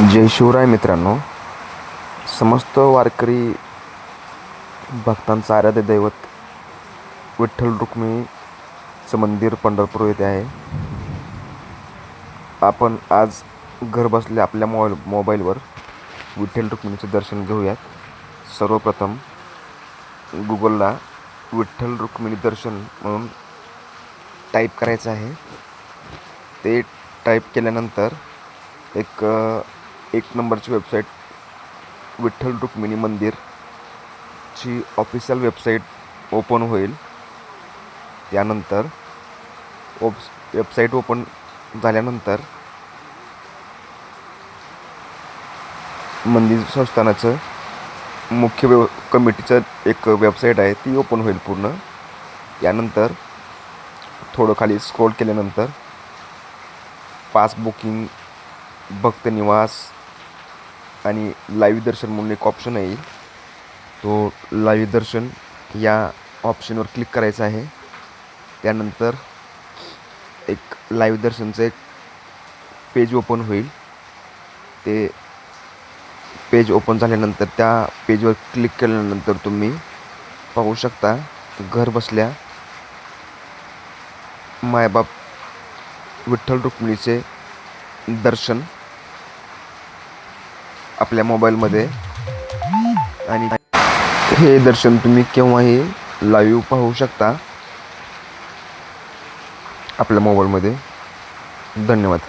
जय शिवराय मित्रांनो. समस्त वारकरी भक्तांचं आराध्य दैवत विठ्ठल रुक्मिणीचं मंदिर पंढरपूर येथे आहे. आपण आज घर बसल्या आपल्या मोबाईल मोबाईलवर विठ्ठल रुक्मिणीचं दर्शन घेऊयात. सर्वप्रथम गुगलला विठ्ठल रुक्मिणी दर्शन म्हणून टाईप करायचं आहे. ते टाईप केल्यानंतर एक एक नंबरची वेबसाईट विठ्ठल रुक्मिणी मंदिरची ऑफिशियल वेबसाईट ओपन होईल. त्यानंतर ओप वेबसाईट ओपन झाल्यानंतर मंदिर संस्थानाचं मुख्य व्यव कमिटीचं एक वेबसाईट आहे ती ओपन होईल पूर्ण. यानंतर थोडं खाली स्क्रोल केल्यानंतर पास बुकिंग भक्त निवास आणि लाईव्ह दर्शन म्हणून एक ऑप्शन येईल तो लाईव्ह दर्शन या ऑप्शनवर क्लिक करायचं आहे. त्यानंतर एक लाईव्ह दर्शनचं एक पेज ओपन होईल. ते पेज ओपन झाल्यानंतर त्या पेजवर क्लिक केल्यानंतर तुम्ही पाहू शकता घर बसल्या मायबाप विठ्ठल रुक्मिणीचे दर्शन आपल्या मोबाईलमध्ये. आणि हे दर्शन तुम्ही केव्हाही लाईव्ह पाहू शकता. आपल्या मोबाईलमध्ये. धन्यवाद.